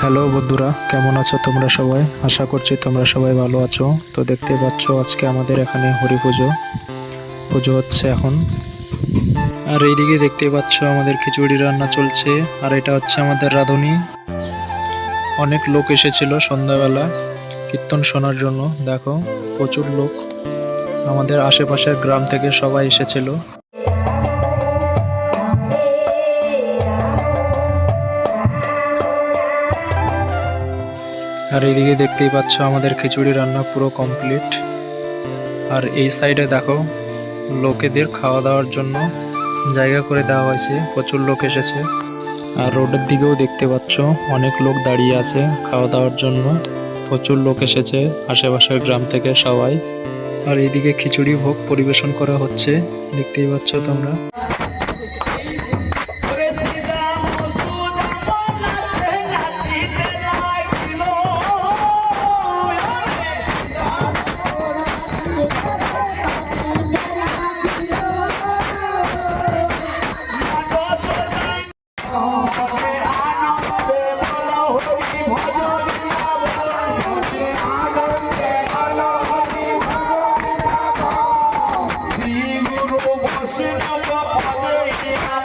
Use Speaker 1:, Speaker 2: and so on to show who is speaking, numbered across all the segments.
Speaker 1: Hello বন্ধুরা, কেমন আছো তোমরা সবাই? আশা করছি তোমরা সবাই ভালো আছো। তো দেখতে পাচ্ছ আজকে আমাদের এখানে হরি পুজো। পুজো হচ্ছে এখন। আর এইদিকে দেখতে পাচ্ছ আমাদের খিচুড়ি রান্না চলছে, আর এটা হচ্ছে আমাদের রাঁধুনি। অনেক লোক এসেছিল সন্ধ্যাবেলা, কীর্তন শোনার জন্য। দেখো, প্রচুর লোক। আমাদের আশেপাশের গ্রাম থেকে সবাই এসেছিল। আর এইদিকে দেখতেই পাচ্ছ আমাদের খিচুড়ি রান্না পুরো কমপ্লিট আর এই সাইডে দেখো, লোকেদের খাওয়া দাওয়ার জন্য জায়গা করে দেওয়া হয়েছে, প্রচুর লোক এসেছে। আর রোডের দিকেও দেখতে পাচ্ছ, অনেক লোক দাঁড়িয়ে আছে খাওয়া দাওয়ার জন্য। প্রচুর লোক এসেছে, আশেপাশের গ্রাম থেকে সবাই। আর এইদিকে খিচুড়ি ভোগ পরিবেশন করা হচ্ছে, দেখতেই পাচ্ছ তোমরা।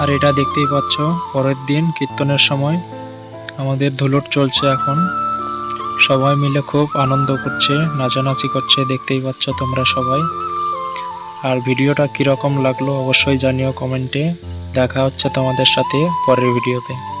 Speaker 1: আর এটা দেখতেই পাচ্ছ, পরের দিন কীর্তনের সময় আমাদের ধুলোট চলছে এখন। সবাই মিলে খুব আনন্দ করছে, নাচানাচি করছে, দেখতেই পাচ্ছ তোমরা সবাই। আর ভিডিওটা কীরকম লাগল অবশ্যই জানিও কমেন্টে। দেখা হচ্ছে তোমাদের সাথে পরের ভিডিওতে।